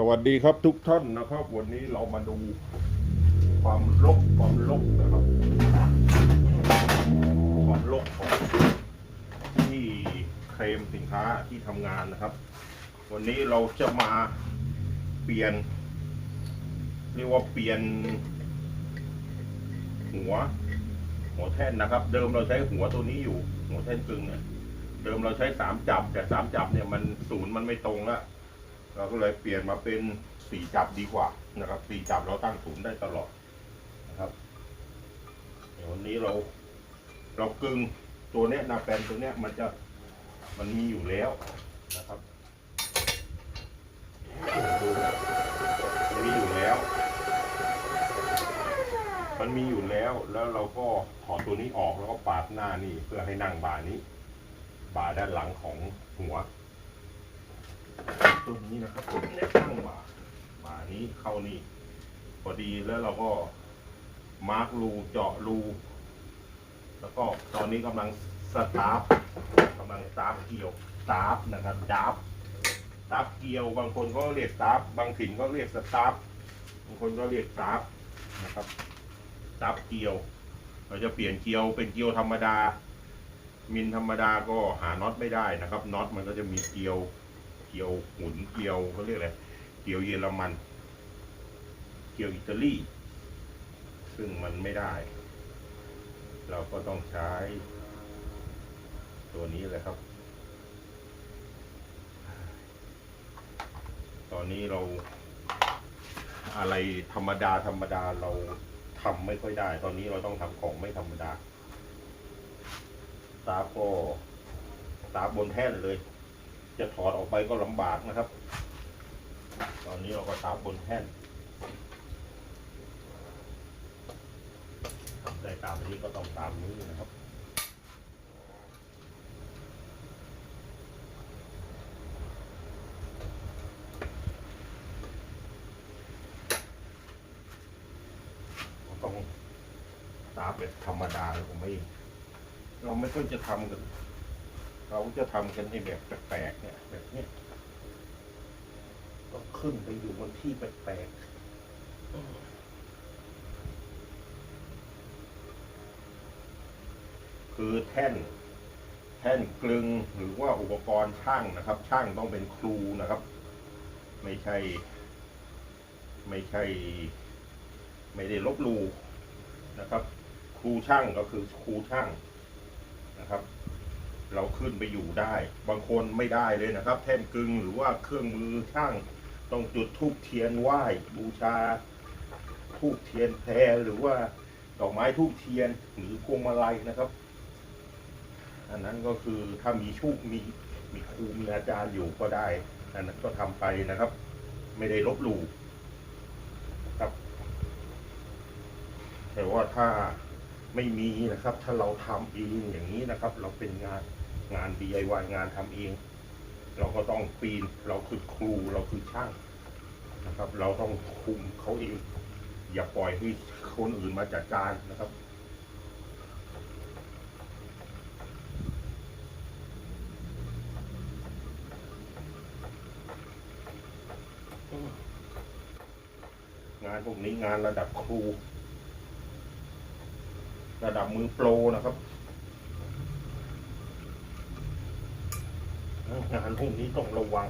สวัสดีครับทุกท่านนะครับ วันนี้เรามาดูความลกความลกนะครับ ความลกของที่เคลมสินค้าที่ทำงานนะครับ วันนี้เราจะมาเปลี่ยน เรียกว่าเปลี่ยน หัว หัวแท่นนะครับ เดิมเราใช้หัวตัวนี้อยู่ หัวแท่นกึ่งเนี่ยเดิมเราใช้สามจับ แต่สามจับเนี่ยมันศูนย์มันไม่ตรงละ เราก็เลยเปลี่ยนมาเป็นสี่จับดีกว่านะครับสี่จับเราตั้งศูนย์ได้ตลอดนะครับเดี๋ยววันนี้เรา เรากึงตัวเนี้ยนาแปนตัวเนี้ยมันจะมันมีอยู่แล้วนะครับดูมันมีอยู่แล้ว มันมีอยู่แล้วแล้วเราก็ถอดตัวนี้ออกแล้วก็ปาดหน้านี่เพื่อให้นั่งบ่านี้ บ่าด้านหลังของหัว ตัวนี้นะครับผมเนี่ยตั้งบ่าบ่านี้เข้านี่พอดีแล้วเราก็มาร์กรูเจาะรู แล้วก็ตอนนี้กำลังสตาร์ฟกำลังสตาร์ฟเกี่ยวสตาร์ฟนะครับดับสตาร์ฟเกี่ยว บางคนก็เรียกสตาร์ฟบางถิ่นก็เรียกสตาร์ฟบางคนก็เรียกสตาร์ฟนะครับสตาร์ฟเกี่ยว เราจะเปลี่ยนเกี่ยวเป็นเกี่ยวธรรมดา มินธรรมดาก็หาน็อตไม่ได้นะครับน็อตมันก็จะมีเกี่ยว กียวหมุนเกียวเขาเรียกอะไรเกียวเยอรมัน เกียวอิตาลีซึ่งมันไม่ได้ เราก็ต้องใช้ ตัวนี้เลยครับ ตอนนี้เราอะไรธรรมดาธรรมดาเราทำไม่ค่อยได้ ตอนนี้เราต้องทำของไม่ธรรมดาตาก็ตาบนแท่นเลย จะถอดออกไปก็ลำบากนะครับ ตอนนี้เราก็ตามบนแท่นทำได้ตามนี้ก็ต้องตามนี้นะครับต้องตามแบบธรรมดาเราไม่เราไม่ค่อยจะทำกัน เราจะทำกันในแบบแปลกๆเนี่ยแบบเนี้ยต้องขึ้นไปอยู่บนที่แปลกๆคือแท่น แท่นกลึงหรือว่าอุปกรณ์ช่างนะครับ ช่างต้องเป็นครูนะครับ ไม่ใช่ ไม่ใช่ ไม่ได้ลบลูนะครับ ครูช่างก็คือครูช่างนะครับ เราขึ้นไปอยู่ได้ บางคนไม่ได้เลยนะครับ แท่นกึงหรือว่าเครื่องมือช่างต้องจุดธูปเทียนไหว้บูชาธูปเทียนแพรหรือว่าดอกไม้ธูปเทียนหรือพวงมาลัยนะครับ อันนั้นก็คือถ้ามีชูกมีมีครูมีอาจารย์อยู่ก็ได้อันนั้นก็ทำไปนะครับ ไม่ได้ลบหลู่ครับ แต่ว่าถ้าไม่มีนะครับ ถ้าเราทำเองอย่างนี้นะครับ เราเป็นงาน งาน DIY งานทำเอง เราก็ต้องปีนเราคือครูเราคือช่างนะครับ เราต้องคุมเขาเอง อย่าปล่อยให้คนอื่นมาจัดการนะครับงานพวกนี้งานระดับครู ระดับมือโปรนะครับ งานพวกนี้ต้องระวัง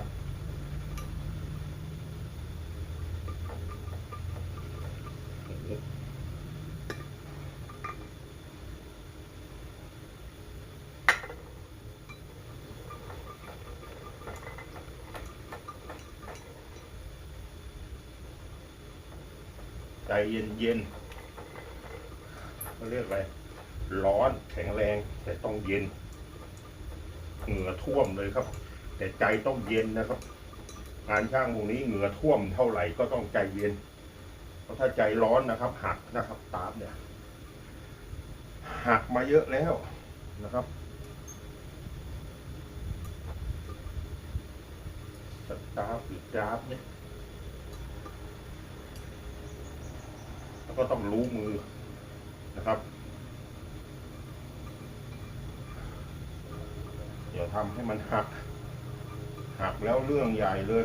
ใจเย็นๆเขาเรียกอะไร ร้อนแข็งแรงแต่ต้องเย็น เหงื่อท่วมเลยครับ แต่ใจต้องเย็นนะครับ งานช่างพวกนี้เหงื่อท่วมเท่าไหร่ก็ต้องใจเย็น เพราะถ้าใจร้อนนะครับ หักนะครับตาบเนี่ย หักมาเยอะแล้วนะครับสตาร์ฟหรือจาบเนี่ยแล้วก็ต้องรู้มือนะครับ เดี๋ยวทำให้มันหัก หักแล้วเรื่องใหญ่เลย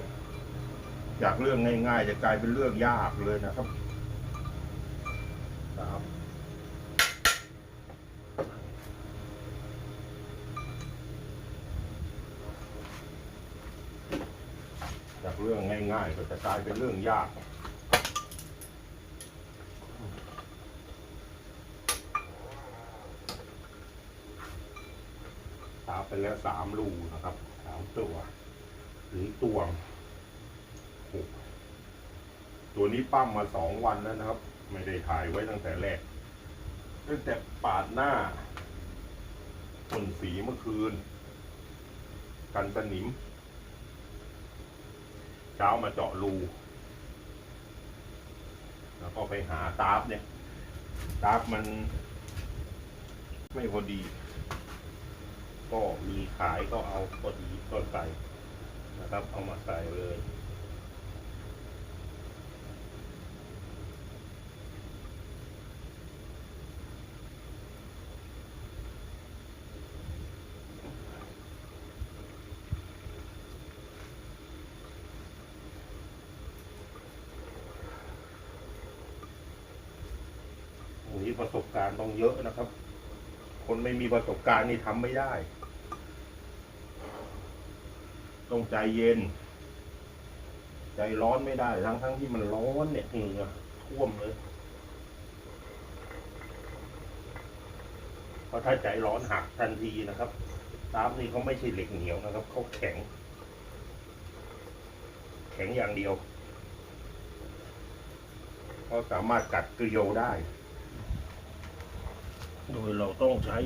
จากเรื่องง่ายๆจะกลายเป็นเรื่องยากเลยนะครับครับจากเรื่องง่ายๆก็จะกลายเป็นเรื่องยาก ตาไป แล้วสามรูนะครับสามตัวหรือตวงหกตัวนี้ปั้มมาสองวันแล้วนะครับ ไม่ได้ถ่ายไว้ตั้งแต่แรกตั้งแต่ปาดหน้าขนสีเมื่อคืน กันสนิม เช้ามาเจาะรู แล้วก็ไปหาตาร์ฟเนี่ย ตาร์ฟมันไม่พอดี ก็มีขายก็เอาพอดีก็ใส่นะครับ เอามาใส่เลยอันนี้ประสบการณ์ต้องเยอะนะครับ คนไม่มีประสบการณ์นี่ทำไม่ได้ ต้องใจเย็น ใจร้อนไม่ได้ ทั้งทั้งที่มันร้อนเนี่ยเหงื่อท่วมเลยเพราะถ้าใจร้อนหักทันทีนะครับตามนี่เขาไม่ใช่เหล็กเหนียวนะครับเขาแข็ง แข็งอย่างเดียวเขาสามารถกัดเกลียวได้ โดยเราต้องใช้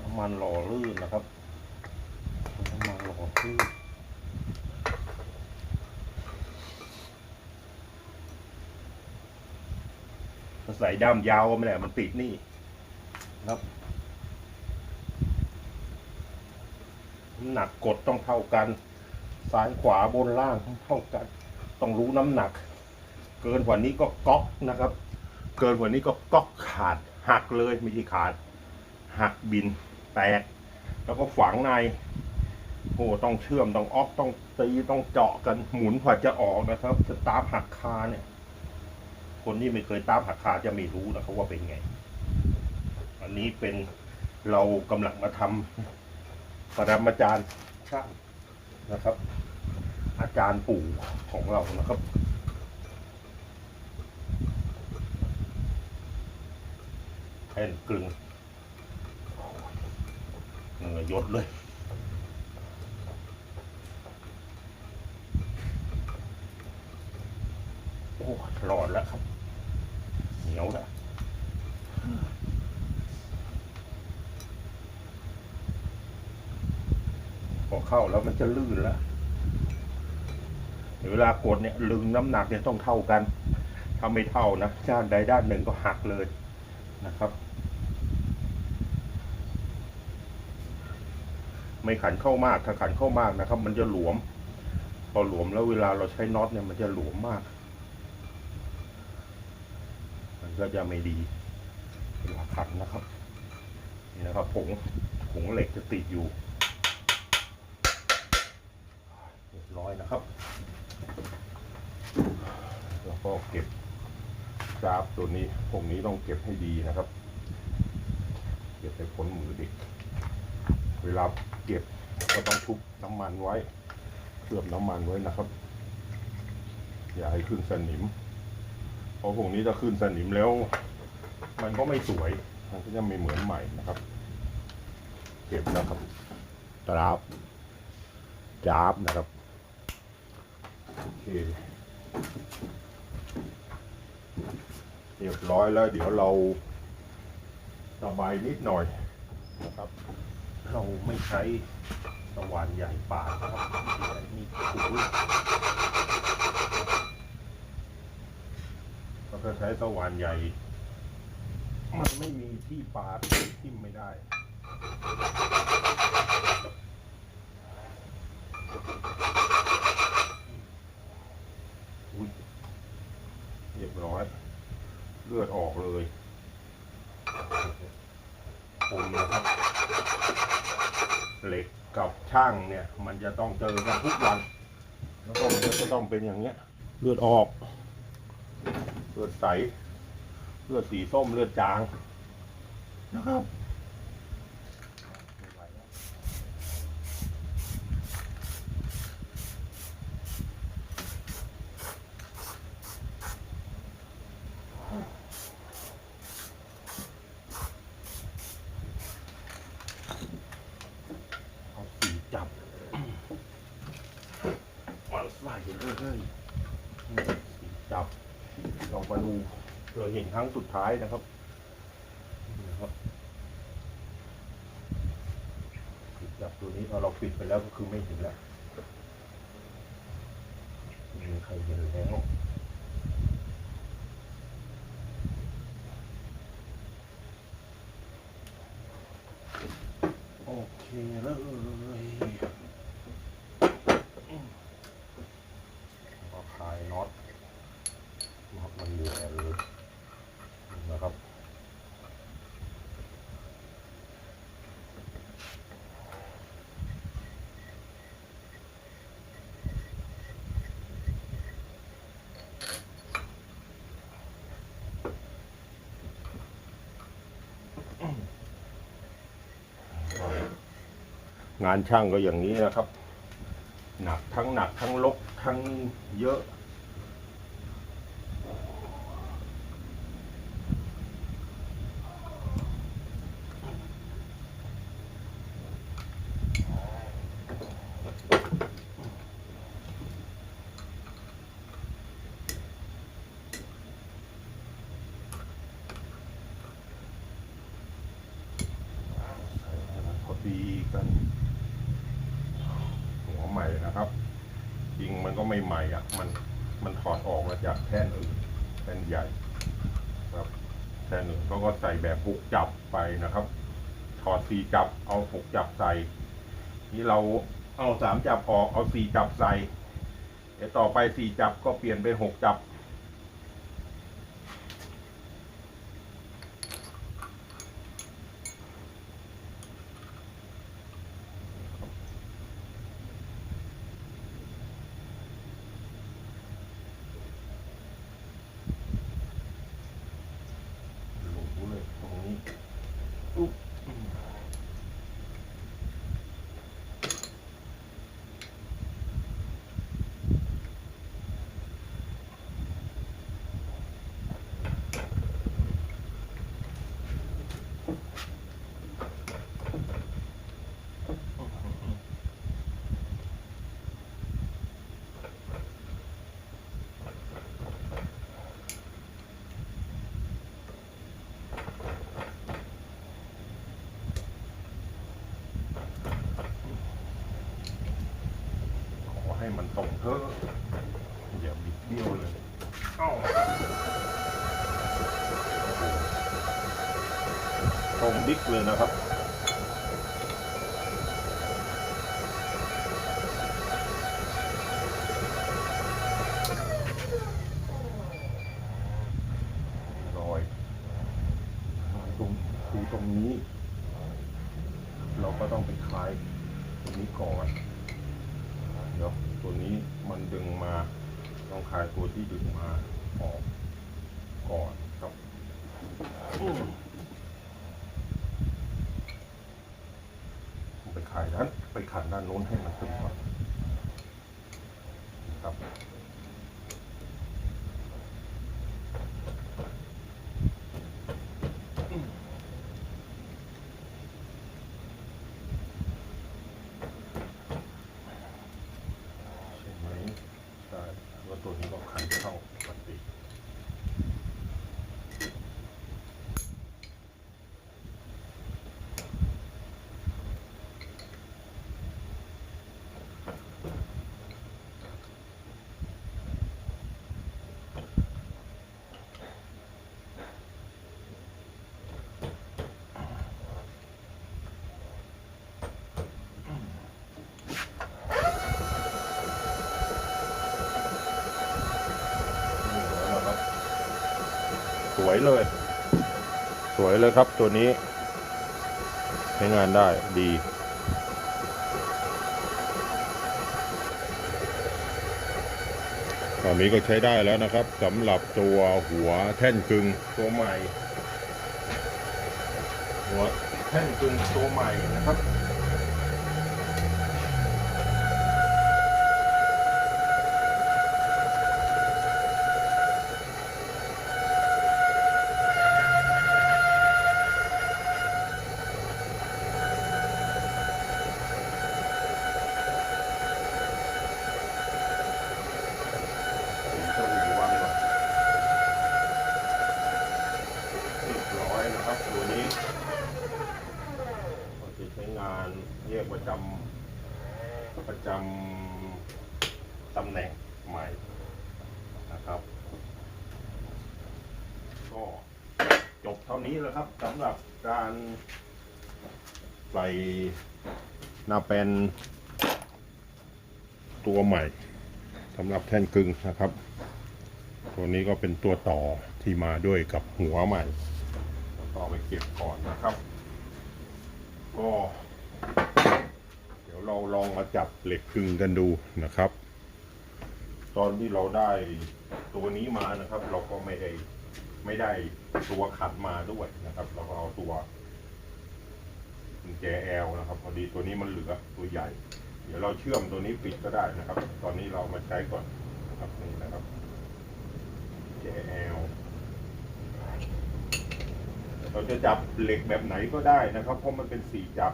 น้ำมันหล่อลื่นนะครับน้ำมันหล่อลื่นใส่ด้ามยาวไม่ได้มันติดนี่ครับน้ำหนักกดต้องเท่ากัน ซ้ายขวาบนล่างต้องเท่ากัน ต้องรู้น้ำหนัก เกินกว่านี้ก็ก๊อกนะครับ เกินกว่านี้ก็ก๊อกขาด หักเลยไม่ใช่ขาด หักบินแตก แล้วก็ฝังในโอ้ต้องเชื่อมต้องออกต้องตีต้องเจาะกันหมุนกว่าจะออกนะครับสตาร์หักคาเนี่ย คนที่ไม่เคยตามหักคาจะไม่รู้นะครับว่าเป็นไง อันนี้เป็นเรากำลังมาทำปรมาจารย์ช่างนะครับ อาจารย์ปู่ของเรานะครับ แผ่นกลึงเหงื่อยดเลยโอ้หลอดแล้วครับ เหนียวแล้วพอเข้าแล้วมันจะลื่นแล้วเวลากดเนี่ยลึงน้ำหนักเนี่ยต้องเท่ากัน ถ้าไม่เท่านะด้านใดด้านหนึ่งก็หักเลยนะครับ ไม่ขันเข้ามาก ถ้าขันเข้ามากนะครับ มันจะหลวม พอหลวมแล้วเวลาเราใช้น็อตเนี่ยมันจะหลวมมาก มันก็จะไม่ดีเวลาขันนะครับนี่นะครับผงผงเหล็กจะติดอยู่เรียบร้อยนะครับแล้วก็เก็บกราฟตัวนี้พวกนี้ต้องเก็บให้ดีนะครับ เก็บไปพ้นมือเด็ก เวลาเก็บก็ต้องชุบน้ำมันไว้เคลือบน้ำมันไว้นะครับ อย่าให้ขึ้นสนิม เพราะพวกนี้ถ้าขึ้นสนิมแล้ว มันก็ไม่สวย มันก็จะไม่เหมือนใหม่นะครับ เก็บแล้วครับตราบจาบนะครับโอเคเรียบร้อยแล้วเดี๋ยวเราระบายนิดหน่อยนะครับ เราไม่ใช้สว่านใหญ่ป่าดนะครับใช้มีขูดเราจะใช้สว่านใหญ่ มันไม่มีที่ปาดทิ่มไม่ได้อุ๊ยเรียบร้อย เลือดออกเลย ผมนะครับ เหล็กกับช่างเนี่ย มันจะต้องเจอกันทุกวันแล้วก็มันก็จะต้องเป็นอย่างเนี้ย เลือดออก เลือดใส เลือดสีส้มเลือดจางนะครับไม่ไหวแล้วเอาสีจับมาใส่เลยนี่สี จับลองมาดูเราเห็นครั้งสุดท้ายนะครับจับตัวนี้พอเราปิดไปแล้วก็คือไม่เห็นแล้วไม่มีใครเห็นแล้ว โอเคเลยก็คลายน็อตน็อตมันอยู่แอนเลยนะครับ งานช่างก็อย่างนี้นะครับ หนักทั้งหนักทั้งลกทั้งเยอะใส่ให้มันพอดีกัน หัวใหม่นะครับ จริงมัน ก็ไม่ใหม่อะ มันมันถอดออกมาจากแท่นอื่นแท่นใหญ่ครับแท่นอื่นเขาก็ใส่แบบหกจับไปนะครับ ถอดสี่จับเอาหกจับใส่นี่เราเอาสามจับออกเอาสี่จับใส่เดี๋ยวต่อไปสี่จับก็เปลี่ยนเป็นหกจับ รู้เลยตรงนี้ อุ๊บขอให้มันตรงเถอะอย่าบิดเบี้ยวเลยอ้าวต รงบิ๊กเลยนะครับ รอยตรงคือตรงนี้ เราก็ต้องไปคลายตรงนี้ก่อน เดี๋ยวตัวนี้มันดึงมา ต้องคลายตัวที่ดึงมาออกก่อนครับอืมไปขายด้านไปขันด้านโน้นให้มันตึงก่อนครับ ใช่ไหมใช่แล้วตัวนี้ก็ขันเข้าปกตินี่แล้วนะครับ ส วยเลย สวยเลยครับตัวนี้ ใช้งานได้ดี ตอนนี้ก็ใช้ได้แล้วนะครับสำหรับตัวหัวแท่นกึงตัวใหม่ หัวแท่นกึงตัวใหม่นะครับ สวีวันก่อนเรียบร้อยนะครับตัวนี้ก็จะใช้งานเรียกประจำ ประจำตำแหน่งใหม่นะครับ ก็จบเท่านี้แล้วครับสำหรับการใส่หน้าเป็นตัวใหม่สำหรับแท่นกึ่งนะครับ ตัวนี้ก็เป็นตัวต่อที่มาด้วยกับหัวใหม่ ต่อไปเก็บก่อนนะครับ ก็ เราลองมาจับเหล็กกึ่งกันดูนะครับ ตอนที่เราได้ตัวนี้มานะครับ เราก็ไม่ได้ไม่ได้ตัวขัดมาด้วยนะครับ เราก็เอาตัวกุญแจแอลนะครับ พอดีตัวนี้มันเหลือตัวใหญ่ เดี๋ยวเราเชื่อมตัวนี้ปิดก็ได้นะครับ ตอนนี้เรามาใช้ก่อนนะครับนี่นะครับ JL เราจะจับเหล็กแบบไหนก็ได้นะครับ เพราะมันเป็นสี่จับ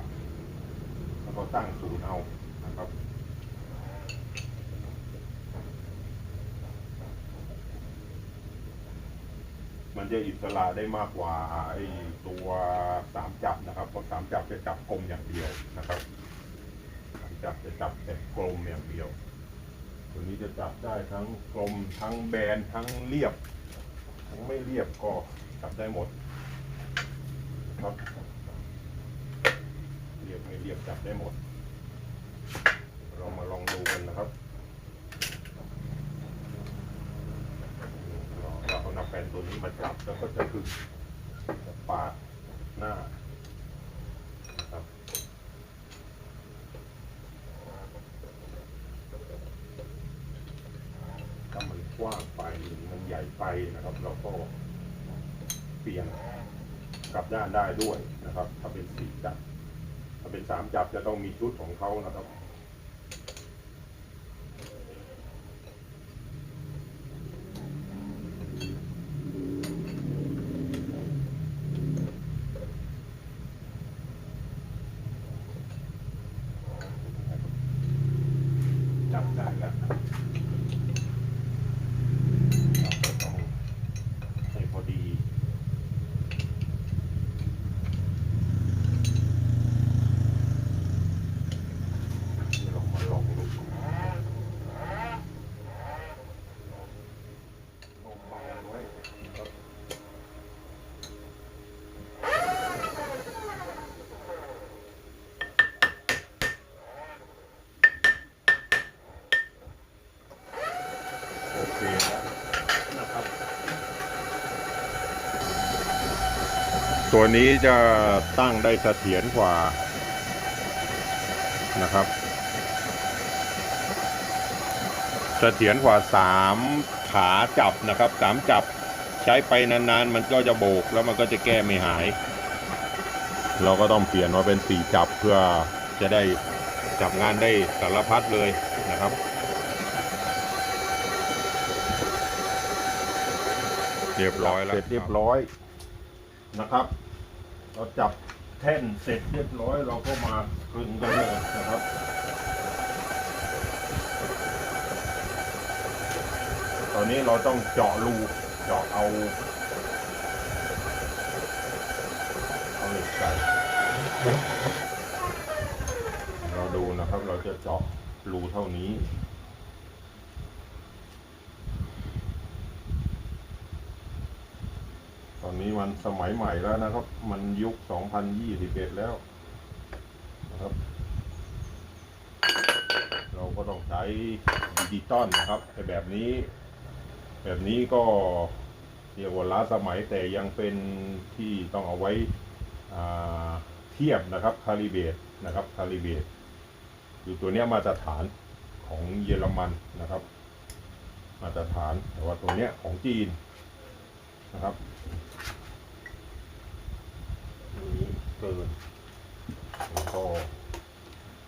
ก็ตั้งศูนย์เอานะครับมันจะอิสระได้มากกว่าไอ้ตัวสามจับนะครับ เพราะสามจับจะจับกลมอย่างเดียวนะครับจับจะจับแต่กลมอย่างเดียว ตัวนี้จะจับได้ทั้งกลมทั้งแบนทั้งเรียบ ทั้งไม่เรียบก็จับได้หมด ครับ เรียบไม่เรียบ จับได้หมด เรามาลองดูกันนะครับเราเอาหน้าแปนตัวนี้มาจับแล้วก็จะคือปาดหน้าครับถ้ามันกว้างไปมันใหญ่ไปนะครับ เราก็เปลี่ยนกลับด้านได้ด้วยนะครับ ถ้าเป็นสี่จับถ้า เป็นสามจับจะต้องมีชุดของเขานะครับจับได้แล้ว เราก็ต้องให้พอดี นี่เรามาลองดูลงเบาไว้ครับโอเคแล้วนะครับ ตัวนี้จะตั้งได้เสถียรกว่านะครับเสถียรกว่าสามขาจับนะครับสามจับใช้ไปนานๆ มันก็จะโบกแล้วมันก็จะแก้ไม่หาย เราก็ต้องเปลี่ยนมาเป็นสี่จับเพื่อจะได้จับงานได้สารพัดเลยนะครับเรียบร้อยแล้วเสร็จเรียบร้อยนะครับ เราจับแท่นเสร็จเรียบร้อยเราก็มาคลึงกันเลยนะครับตอนนี้เราต้องเจาะรูเจาะเอาเอาเหล็กใส่เราดูนะครับเราจะเจาะรูเท่านี้ อนนี้มันสมัยใหม่แล้วนะครับ มันยุค 2021 แล้วนะครับ เราก็ต้องใช้ดิจิตอลนะครับแต่แบบนี้ แบบนี้ก็เรียกว่าล้าสมัยแต่ยังเป็นที่ต้องเอาไว้เทียบนะครับคาลิเบตนะครับคาลิเบตอยู่ตัวนี้มาตรฐานของเยอรมันนะครับ มาตรฐานแต่ว่าตัวนี้ของจีนนะครับอันนี้ เกินแล้วก็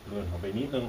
เลื่อนเข้าไปนิดนึง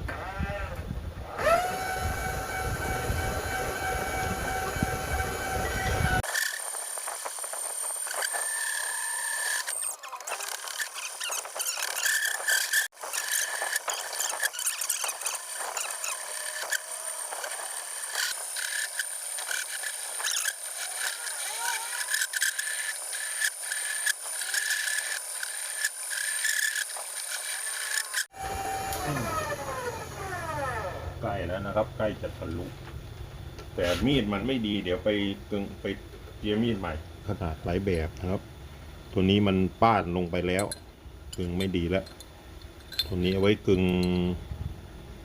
นะครับ ใกล้จะทะลุแต่มีดมันไม่ดี เดี๋ยวไปกึงไปเจียมีดใหม่ ขนาดหลายแบบนะครับ ตัวนี้มันป้าดลงไปแล้วกึงไม่ดีแล้วตัวนี้เอาไว้กึง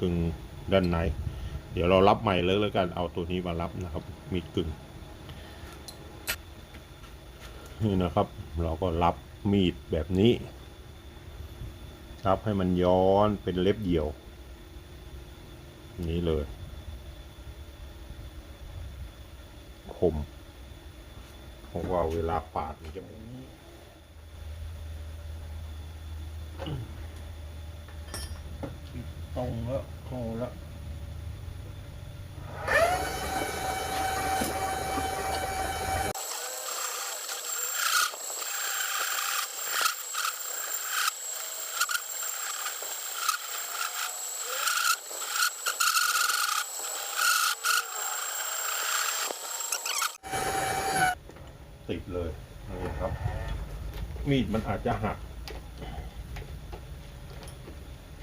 กึงด้านในเดี๋ยวเรารับใหม่เลยแล้วกันเอาตัวนี้มารับนะครับ มีดกึงนี่นะครับ เราก็รับมีดแบบนี้รับให้มันย้อนเป็นเล็บเหี่ยว นี้เลย คม เพราะว่าเวลาปาดมันจะแบบนี้ตรงแล้วโคแล้ว ติดเลยนี่ครับ มีดมันอาจจะหัก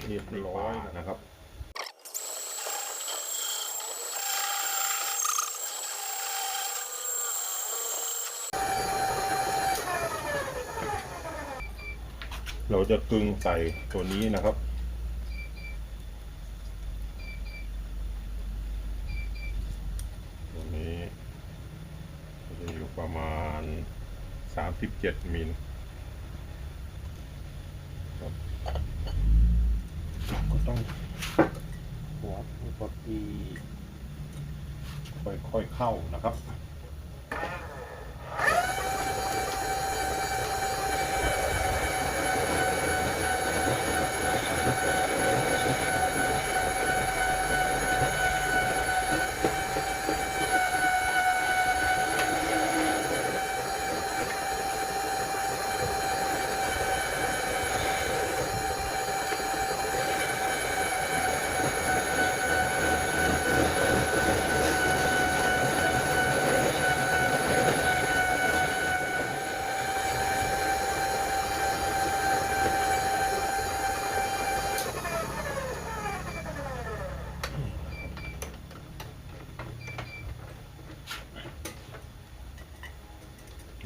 เรียบร้อยนะครับเราจะกึงใส่ตัวนี้นะครับ ตัวนี้จะอยู่ประมาณ 37มิลครับก็ต้องวัดแล้วก็ตีค่อยๆเข้านะครับ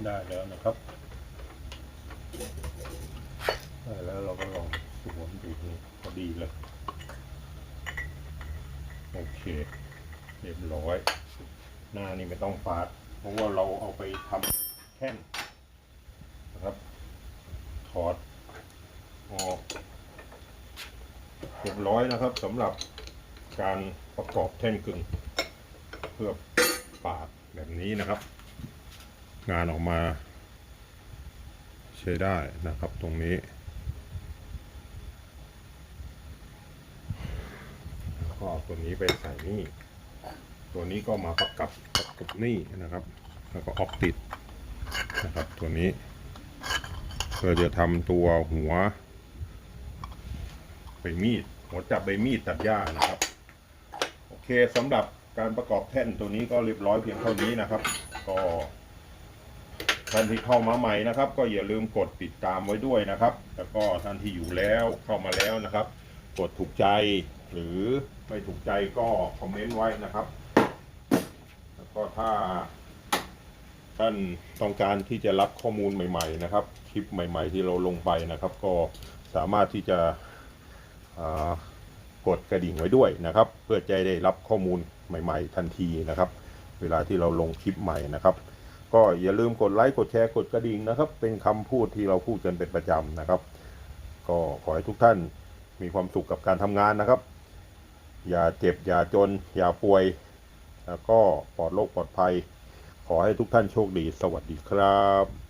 ได้ แล้วนะครับได้แล้วเราก็ลองสวมดูพอดีแล้วโอเคเรียบร้อย หน้านี่ไม่ต้องปาด เพราะว่าเราเอาไปทำแท่นนะครับ ถอดออกเรียบร้อยนะครับสำหรับการประกอบแท่นกึ่ง เพื่อปาดแบบนี้นะครับ งานออกมา ใช้ได้นะครับตรงนี้แล้วก็เอาตัวนี้ไปใส่นี่ ตัวนี้ก็มาประกับประกบนี่นะครับ แล้วก็ออกติดนะครับตัวนี้เพื่อจะทำตัวหัวใบมีดหัวจับใบมีดตัดหญ้านะครับ โอเคสำหรับการประกอบแท่นตัวนี้ก็เรียบร้อยเพียงเท่านี้นะครับ ก็ ท่านที่เข้ามาใหม่นะครับ ก็อย่าลืมกดติดตามไว้ด้วยนะครับ แล้วก็ท่านที่อยู่แล้วเข้ามาแล้วนะครับ กดถูกใจหรือไม่ถูกใจก็คอมเมนต์ไว้นะครับ แล้วก็ถ้าท่านต้องการที่จะรับข้อมูลใหม่ ๆ นะครับ คลิปใหม่ ๆ ที่เราลงไปนะครับ ก็สามารถที่จะกดกระดิ่งไว้ด้วยนะครับ เพื่อจะได้รับข้อมูลใหม่ ๆ ทันทีนะครับ เวลาที่เราลงคลิปใหม่นะครับ ก็อย่าลืมกดไลค์กดแชร์กดกระดิ่งนะครับ เป็นคำพูดที่เราพูดกันเป็นประจำนะครับ ก็ขอให้ทุกท่านมีความสุขกับการทำงานนะครับ อย่าเจ็บอย่าจน อย่าป่วย แล้วก็ปลอดโรคปลอดภัย ขอให้ทุกท่านโชคดี สวัสดีครับ